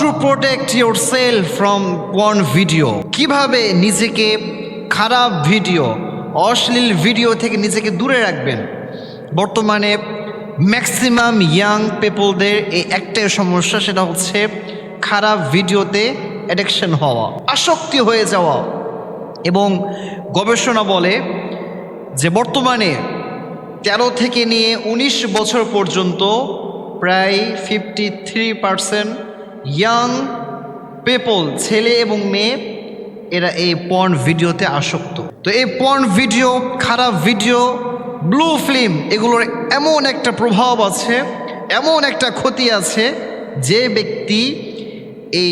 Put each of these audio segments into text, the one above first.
To protect your cell from porn video কীভাবে নিজেকে খারাপ ভিডিও অশ্লীল ভিডিও থেকে নিজেকে দূরে রাখবেন? বর্তমানে ম্যাক্সিমাম ইয়াং পিপলদের এই একটাই সমস্যা, সেটা হচ্ছে খারাপ ভিডিওতে অ্যাডিকশন হওয়া, আসক্তি হয়ে যাওয়া। এবং গবেষণা বলে যে বর্তমানে তেরো থেকে নিয়ে ১৯ বছর পর্যন্ত প্রায় fifty three percent young people ছেলে এবং মেয়ে, এরা এই পর্ন ভিডিওতে আসক্ত। তো এই পর্ন ভিডিও খারাপ ভিডিও ব্লু ফিল্ম এগুলোর এমন একটা প্রভাব আছে, এমন একটা ক্ষতি আছে, যে ব্যক্তি এই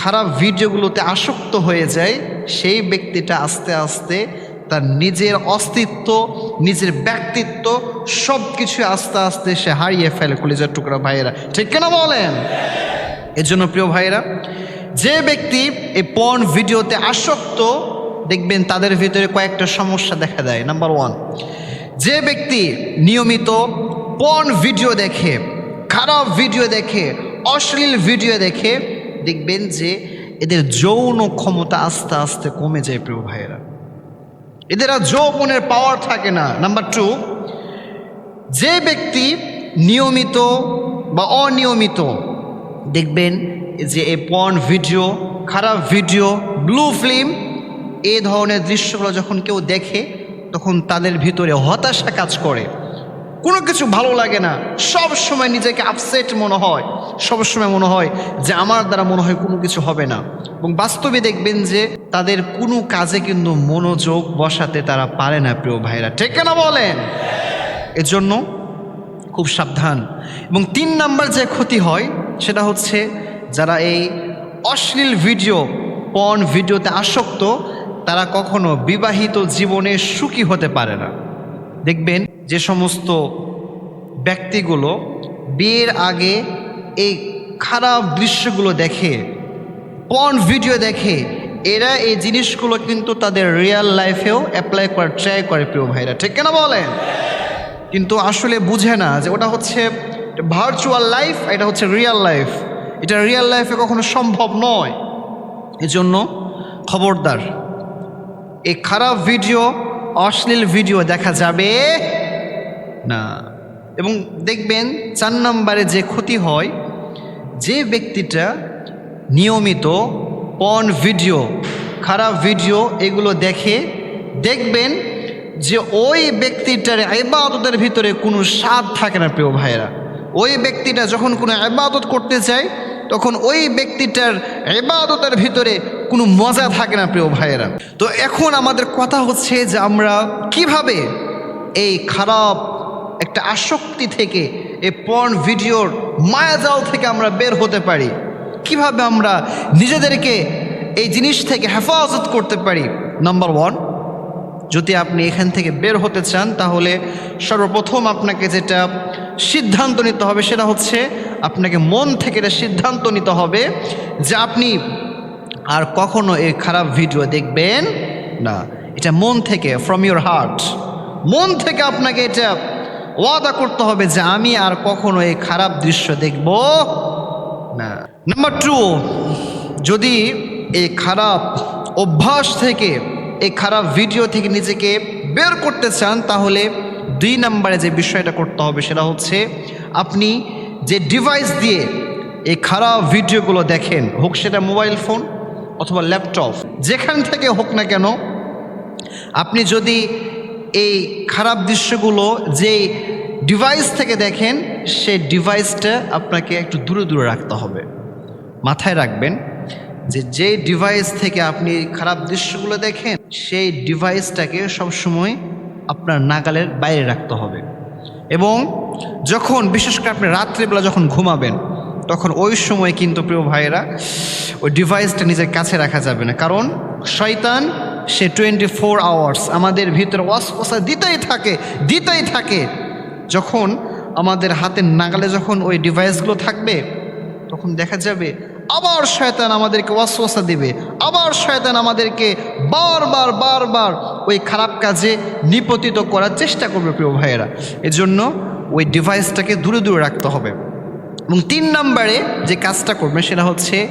খারাপ ভিডিওগুলোতে আসক্ত হয়ে যায়, সেই ব্যক্তিটা আস্তে আস্তে তার নিজের অস্তিত্ব, নিজের ব্যক্তিত্ব সব কিছু আস্তে আস্তে সে হারিয়ে ফেলে, কলিজার টুকরা ভাইয়েরা। ঠিক কেন বলেন? এর জন্য প্রিয় ভাইয়েরা, যে ব্যক্তি এই পর্ন ভিডিওতে আসক্ত, দেখবেন তাদের ভিতরে কয়েকটা সমস্যা দেখা দেয়। নাম্বার ওয়ান যে ব্যক্তি নিয়মিত পর্ন ভিডিও দেখে, খারাপ ভিডিও দেখে, অশ্লীল ভিডিও দেখে, দেখবেন যে এদের যৌন ক্ষমতা আস্তে আস্তে কমে যায় প্রিয় ভাইয়েরা। এদের আর যৌবনের পাওয়ার থাকে না। নাম্বার টু যে ব্যক্তি নিয়মিত বা অনিয়মিত দেখবেন যে এই পর্ন ভিডিও খারাপ ভিডিও ব্লু ফিল্ম এই ধরনের দৃশ্যগুলো যখন কেউ দেখে, তখন তাদের ভিতরে হতাশা কাজ করে। কোনো কিছু ভালো লাগে না। সব সময় নিজেকে আপসেট মনে হয়। সব সময় মনে হয় যে আমার দ্বারা মনে হয় কোনো কিছু হবে না। এবং বাস্তবে দেখবেন যে তাদের কোনো কাজে কিন্তু মনোযোগ বসাতে তারা পারে না প্রিয় ভাইরা ঠিক না বলেন? এজন্য খুব সাবধান। এবং তিন নাম্বার যে ক্ষতি হয় সেটা হচ্ছে যারা এই অশ্লীল ভিডিও পর্ন ভিডিওতে আসক্ত, তারা কখনো বিবাহিত জীবনে সুখী হতে পারে না। দেখবেন যে সমস্ত ব্যক্তিগুলো বিয়ের আগে এই খারাপ দৃশ্যগুলো দেখে পর্ন ভিডিও দেখে, এরা এই জিনিসগুলো কিন্তু তাদের রিয়েল লাইফেও অ্যাপ্লাই করার ট্রাই করে প্রিয় ভাইরা। ঠিক কেনা বলেন? কিন্তু আসলে বুঝে না যে ওটা হচ্ছে ভার্চুয়াল লাইফ এটা হচ্ছে রিয়াল লাইফ এটা রিয়াল লাইফে কখনো সম্ভব নয়। এজন্য খবরদার, এই খারাপ ভিডিও অশ্লীল ভিডিও দেখা যাবে না। এবং দেখবেন চার নম্বরে যে ক্ষতি হয়, যে ব্যক্তিটা নিয়মিত পর্ন ভিডিও খারাপ ভিডিও এগুলো দেখে, দেখবেন যে ওই ব্যক্তিটার ইবাদতের ভিতরে কোনো স্বাদ থাকে না, প্রিয় ভাইয়েরা। ওই ব্যক্তিটা যখন কোনো ইবাদত করতে চায়, তখন ওই ব্যক্তিটার ইবাদতের ভিতরে কোনো মজা থাকে না, প্রিয় ভাইয়েরা। তো এখন আমাদের কথা হচ্ছে যে আমরা কীভাবে এই খারাপ একটা আসক্তি থেকে, এই পর্ন ভিডিওর মায়াজাল থেকে আমরা বের হতে পারি? কীভাবে আমরা নিজেদেরকে এই জিনিস থেকে হেফাজত করতে পারি? নাম্বার ওয়ান যদি আপনি এখান থেকে বের হতে চান, তাহলে সর্বপ্রথম আপনাকে যেটা সিদ্ধান্ত নিতে হবে সেটা হচ্ছে আপনাকে মন থেকে এটা সিদ্ধান্ত নিতে হবে যে আপনি আর কখনো এই খারাপ ভিডিও দেখবেন না। এটা মন থেকে ফ্রম ইউর হার্ট মন থেকে আপনাকে এটা ওয়াদা করতে হবে যে আমি আর কখনো এই খারাপ দৃশ্য দেখব না। নাম্বার টু যদি এই খারাপ অভ্যাস থেকে এই খারাপ ভিডিও থেকে নিজেকে বের করতে চান, তাহলে দুই নম্বরে যে বিষয়টা করতে হবে সেটা হচ্ছে আপনি যে ডিভাইস দিয়ে এই খারাপ ভিডিওগুলো দেখেন, হোক সেটা মোবাইল ফোন অথবা ল্যাপটপ যেখান থেকে হোক না কেন, আপনি যদি এই খারাপ দৃশ্যগুলো যে ডিভাইস থেকে দেখেন, সেই ডিভাইসটা আপনাকে একটু দূরে দূরে রাখতে হবে। মাথায় রাখবেন যে যে ডিভাইস থেকে আপনি খারাপ দৃশ্যগুলো দেখেন, সেই ডিভাইসটাকে সবসময় আপনার নাগালের বাইরে রাখতে হবে। এবং যখন, বিশেষ করে আপনি রাত্রিবেলা যখন ঘুমাবেন, তখন ওই সময় কিন্তু প্রিয় ভাইয়েরা, ওই ডিভাইসটা নিজের কাছে রাখা যাবে না। কারণ শয়তান, সে টোয়েন্টি ফোর আওয়ার্স আমাদের ভিতরে ওয়াসপসা দিতেই থাকে দিতেই থাকে। যখন আমাদের হাতের নাগালে যখন ওই ডিভাইসগুলো থাকবে, তখন দেখা যাবে আবার শয়তান আমাদেরকে ওয়াসওয়াসা দেবে। আবার শয়তান আমাদেরকে বারবার বারবার ওই খারাপ কাজে নিপতিত করার চেষ্টা করবে প্রিয় ভাইয়েরা। এজন্য ওই ডিভাইসটাকে দূরে দূরে রাখতে হবে। এবং তিন নম্বরে যে কাজটা করবেন সেটা হচ্ছে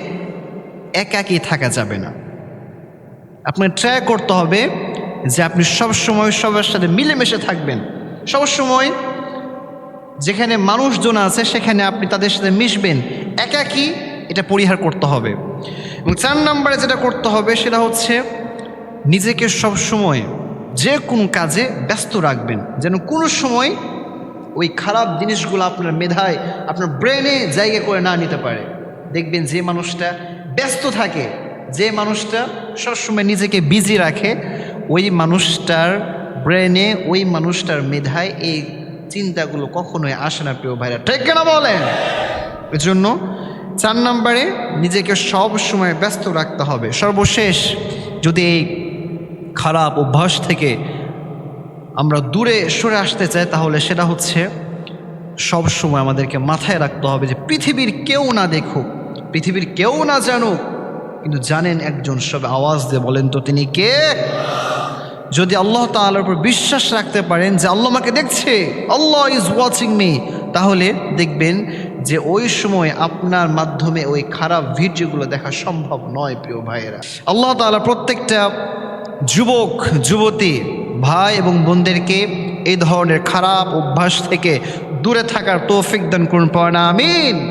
একাকী থাকা যাবে না। আপনাকে ট্রাই করতে হবে যে আপনি সব সময় সবার সাথে মিলেমিশে থাকবেন। সব সময় যেখানে মানুষজন আছে সেখানে আপনি তাদের সাথে মিশবেন। একাকী এটা পরিহার করতে হবে। এবং চার নম্বরে যেটা করতে হবে সেটা হচ্ছে নিজেকে সব সময় যে কোনো কাজে ব্যস্ত রাখবেন। যেন কোনো সময় ওই খারাপ জিনিসগুলো আপনার মেধায়, আপনার ব্রেনে জায়গা করে না নিতে পারে। দেখবেন যে মানুষটা ব্যস্ত থাকে, যে মানুষটা সবসময় নিজেকে বিজি রাখে, ওই মানুষটার ব্রেনে, ওই মানুষটার মেধায় এই চিন্তাগুলো কখনোই আসে না, প্রিয় ভাইরা। ঠিক কেনা বলেন? এজন্য চার নম্বরে নিজেকে সব সময় ব্যস্ত রাখতে হবে। সর্বশেষ যদি এই খারাপ অভ্যাস থেকে আমরা দূরে সরে আসতে চাই, তাহলে সেটা হচ্ছে সব সময় আমাদেরকে মাথায় রাখতে হবে যে পৃথিবীর কেউ না দেখুক, পৃথিবীর কেউ না জানুক, কিন্তু জানেন একজন সব আওয়াজ দিয়ে বলেন তো তিনি কে? যদি আল্লাহ তাআলার উপর বিশ্বাস রাখতে পারেন যে আল্লাহ আমাকে দেখছে, আল্লাহ ইজ ওয়াচিং মি তাহলে দেখবেন যে ওই সময় আপনার মাধ্যমে ওই খারাপ ভিডিওগুলো দেখা সম্ভব নয়, প্রিয় ভাইয়েরা। আল্লাহ তালা প্রত্যেকটা যুবক, যুবতী, ভাই এবং বোনদেরকে এই ধরনের খারাপ অভ্যাস থেকে দূরে থাকার তৌফিক দান করুন পড়া আমিন।